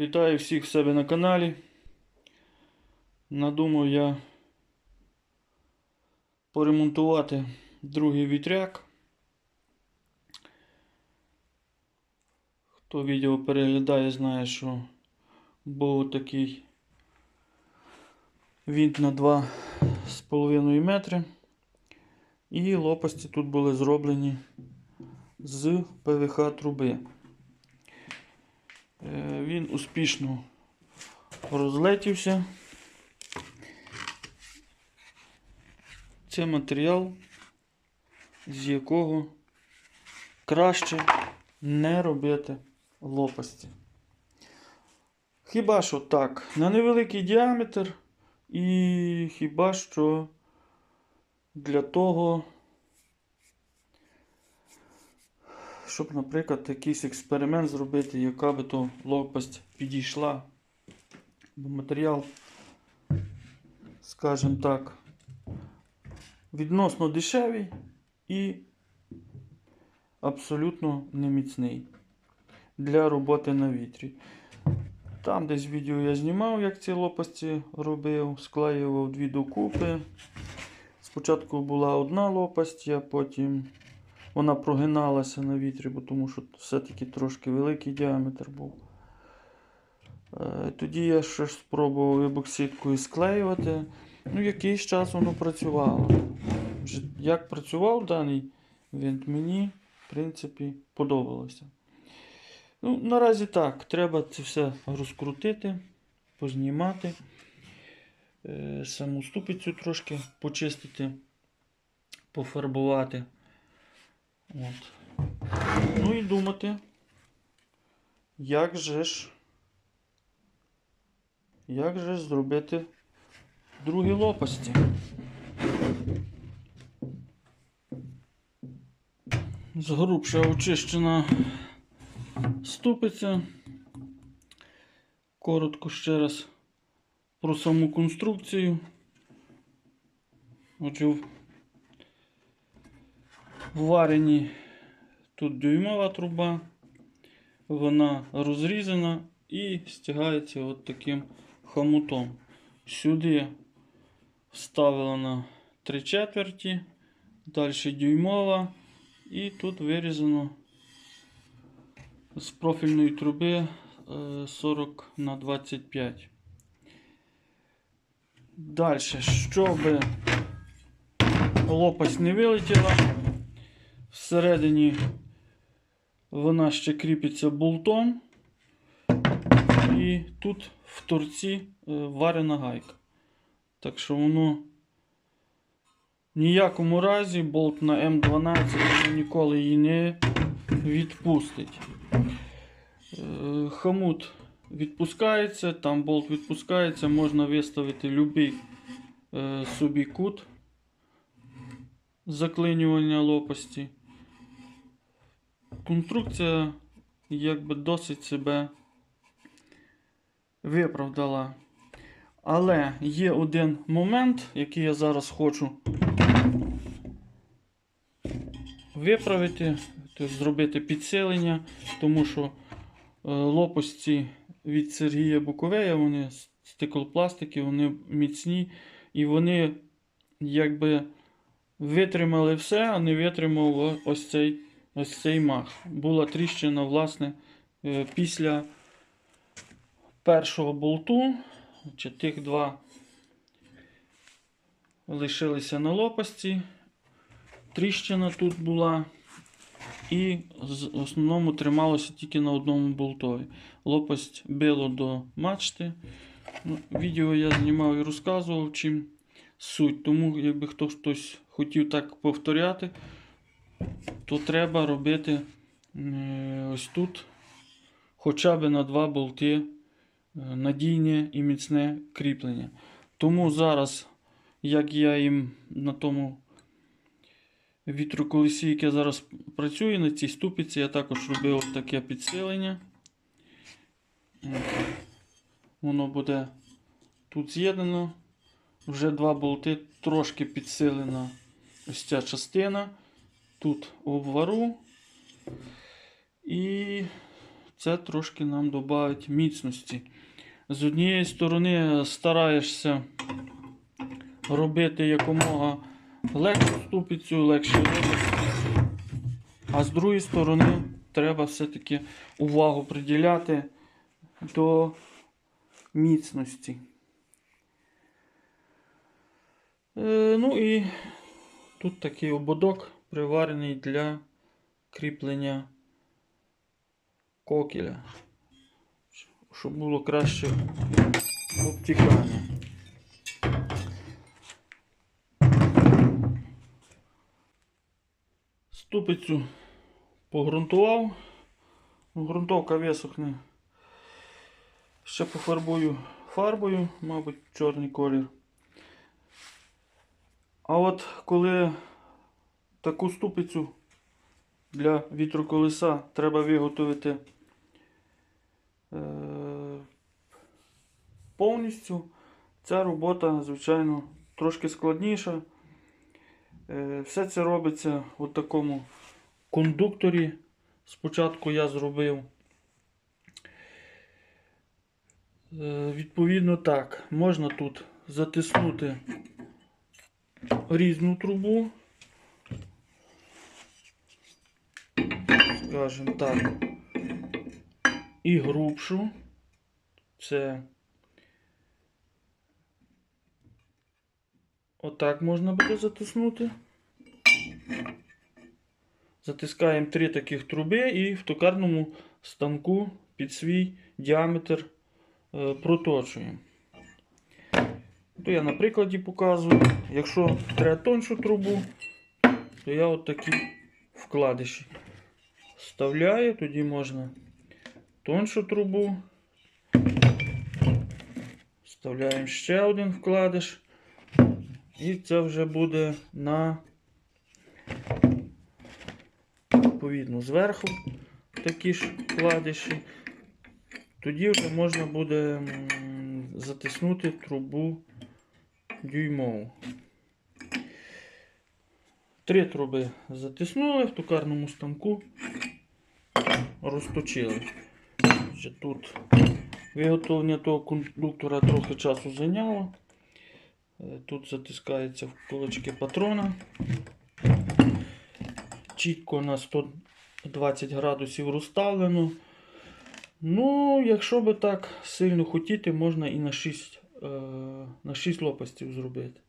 Вітаю всіх в себе на каналі. Надумав я поремонтувати другий вітряк. Хто відео переглядає, знає, що був такий вінт на 2,5 метри. І лопасті тут були зроблені з ПВХ труби. Е, Він успішно розлетівся. Це матеріал, з якого краще не робити лопасті. Хіба що так, на невеликий діаметр, і хіба що для того, щоб, наприклад, якийсь експеримент зробити, яка би то лопасть підійшла. Бо матеріал, скажімо так, відносно дешевий і абсолютно неміцний для роботи на вітрі. Там десь відео я знімав, як ці лопасті робив, склеював дві докупи. Спочатку була одна лопасть, а потім вона прогиналася на вітрі, бо тому що все-таки трошки великий діаметр був. Е, Тоді я ще ж спробував ебокситкою склеювати. Ну, якийсь час воно працювало. Як працював даний винт, мені, в принципі, подобалося. Ну, наразі так, треба це все розкрутити, познімати, е, саму ступицю трошки почистити, пофарбувати. От. Ну і думати, як же ж, як же ж зробити другі лопасті. Згрубша очищена ступиця. Коротко ще раз про саму конструкцію. Отже, в- варені тут дюймова труба, вона розрізана і стягається от таким хомутом. Сюди вставлена 3 четверті, далі дюймова, і тут вирізано з профільної труби е, 40 на 25. Далі, щоб лопасть не вилетіла, всередині вона ще кріпиться болтом. І тут в торці е, варена гайка. Так що воно в ніякому разі болт на М12 ніколи її не відпустить. Е, Хомут відпускається, там болт відпускається, можна виставити будь-який е, собі кут заклинювання лопасті. Конструкція якби досить себе виправдала. Але є один момент, який я зараз хочу виправити, тобто зробити підсилення, тому що е, лопасті від Сергія Буковея, вони стеклопластики, вони міцні і вони якби витримали все, а не витримав ось цей, ось цей мах. Була тріщина, власне, е, після першого болту, чи тих два лишилися на лопасті. Тріщина тут була. І в основному трималося тільки на одному болтові. Лопасть било до мачти. Ну, відео я знімав і розказував, чим суть. Тому, якби хто хтось хотів так повторяти, то треба робити ось тут хоча б на два болти е, надійне і міцне кріплення. Тому зараз, як я їм на тому вітроколесі, яке зараз працює на цій ступиці, я також робив таке підсилення. Воно буде тут з'єднано. Вже два болти трошки підсилена ось ця частина. Тут обвару. І це трошки нам додає міцності. З однієї сторони стараєшся робити якомога легшу ступицю, легше. А з другої сторони, треба все-таки увагу приділяти до міцності. Е, ну і тут такий ободок приварений для кріплення кокеля, щоб було краще обтікання. Ступицю погрунтував. Ну, Грунтовка висохне. Ще пофарбую фарбою, мабуть, чорний колір. А от коли таку ступицю для вітроколеса треба виготовити е, повністю, ця робота, звичайно, трошки складніша. Е, Все це робиться у такому кондукторі. Спочатку я зробив. Е, Відповідно так, можна тут затиснути різну трубу. Скажімо так. І грубшу. Це отак можна буде затиснути. Затискаємо три таких труби і в токарному станку під свій діаметр е, проточуємо. То я на прикладі показую. Якщо треба тоншу трубу, то я от такі вкладиші вставляю, тоді можна тоншу трубу. Вставляємо ще один вкладиш. І це вже буде на відповідно зверху такі ж вкладиші. Тоді вже можна буде затиснути трубу дюймову. Три труби затиснули в токарному станку, розточили. Тут виготовлення того кондуктора трохи часу зайняло. Е, Тут затискаються вколочки патрона. Чітко на 120 градусів розставлено. Ну, якщо би так сильно хотіти, можна і на 6, е, на 6 лопастів зробити.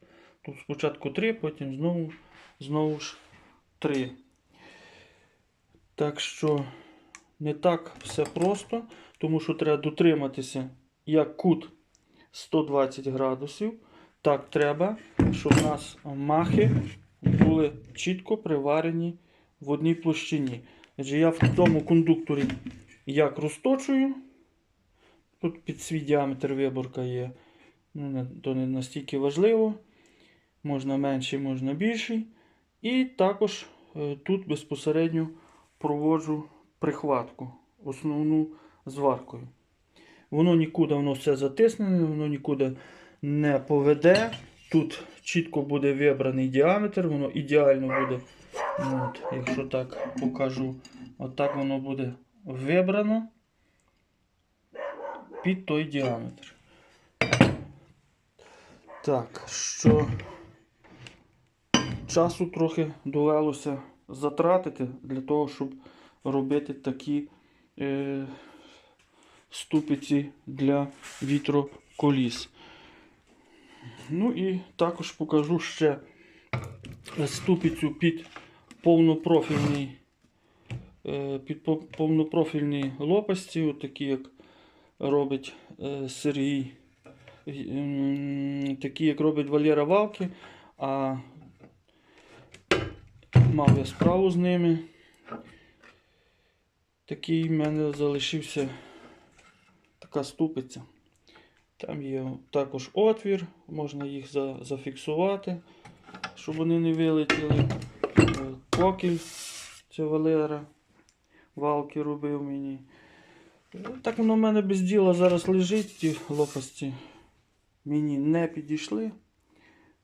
Тут спочатку 3, потім знову, знову ж 3. Так що не так все просто, тому що треба дотриматися як кут 120 градусів. Так треба, щоб у нас махи були чітко приварені в одній площині. Адже я в тому кондукторі як розточую. Тут під свій діаметр виборка є. Ну, то не настільки важливо. Можна менший, можна більший. І також е, тут безпосередньо проводжу прихватку, основну зваркою. Воно нікуди воно все затиснене, воно нікуди не поведе. Тут чітко буде вибраний діаметр, воно ідеально буде. От, якщо так покажу, отак воно буде вибрано під той діаметр. Так, що часу трохи довелося затратити для того, щоб робити такі е, ступиці для вітроколіс. Ну і також покажу ще ступицю під повнопрофільний е, під повнопрофільні лопасті, от такі як робить е, Сергій, м, такі як робить Валера Валки, а мав я справу з ними. Такий в мене залишився така ступиця. Там є також отвір, можна їх за, зафіксувати, щоб вони не вилетіли. Е, Кокіль, це Валера, валки робив мені. Е, Так воно в мене без діла зараз лежить, ті лопасті мені не підійшли.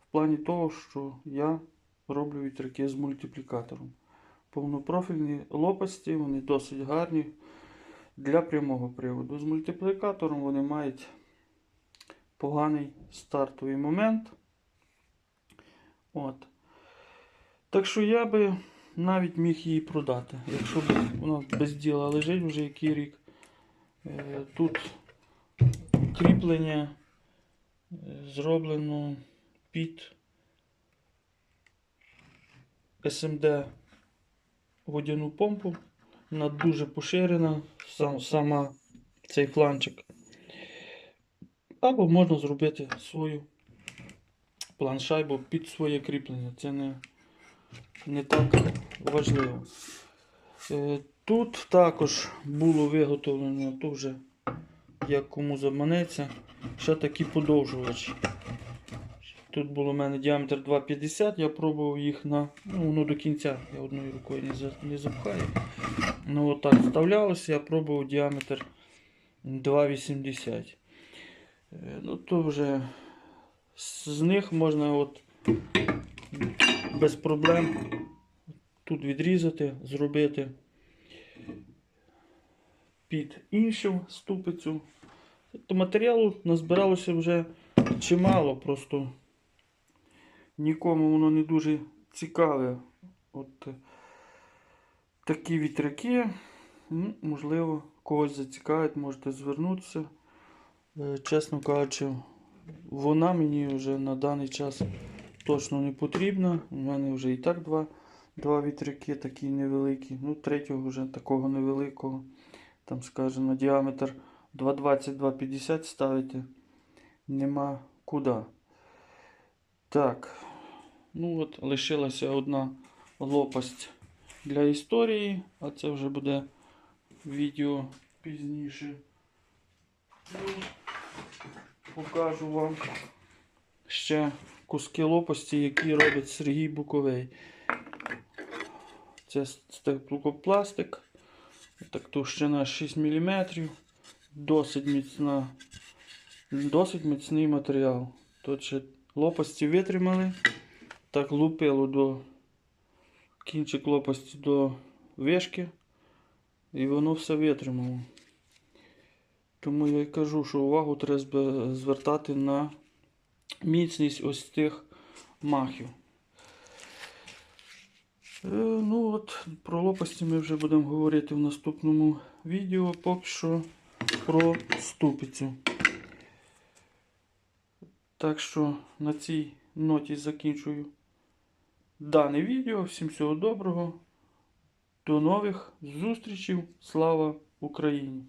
В плані того, що я роблю вітряки з мультиплікатором. Повнопрофільні лопасті, вони досить гарні. для прямого приводу. З мультиплікатором вони мають поганий стартовий момент. От. Так що я би навіть міг її продати, якщо б вона без діла лежить вже який рік. Е, Тут кріплення е, зроблено під SMD водяну помпу. Вона дуже поширена, сам, сама цей фланчик. Або можна зробити свою планшайбу під своє кріплення. Це не, не так важливо. Е, Тут також було виготовлено, то вже як кому заманеться, ще такі подовжувачі. Тут було у мене діаметр 2,50, я пробував їх на. Ну, воно до кінця, я одною рукою не, за, не запхаю. Ну отак вставлялося, я пробував діаметр 2,80. Е, Ну то вже з них можна от без проблем тут відрізати, зробити під іншу ступицю. То матеріалу назбиралося вже чимало, просто нікому воно не дуже цікаве. От е, такі вітряки, ну, можливо, когось зацікавить, можете звернутися. Е, Чесно кажучи, вона мені вже на даний час точно не потрібна. У мене вже і так два, два вітряки такі невеликі. Ну, третього вже такого невеликого. Там, скажімо, діаметр 2,20-2,50 ставити нема куди. Так. Ну от, лишилася одна лопасть для історії, а це вже буде відео пізніше. Ну, покажу вам ще куски лопасті, які робить Сергій Буковий. Це стеклопластик. Так товщина 6 мм. Досить міцна, досить міцний матеріал. Тут ще лопасті витримали. Так лупило до кінчик лопасті до вишки. І воно все витримало. Тому я й кажу, що увагу треба звертати на міцність ось тих махів. Е, ну от, про лопасті ми вже будемо говорити в наступному відео. Поки що про ступицю. Так що на цій ноті закінчую дане відео. Всім всього доброго. До нових зустрічей. Слава Україні!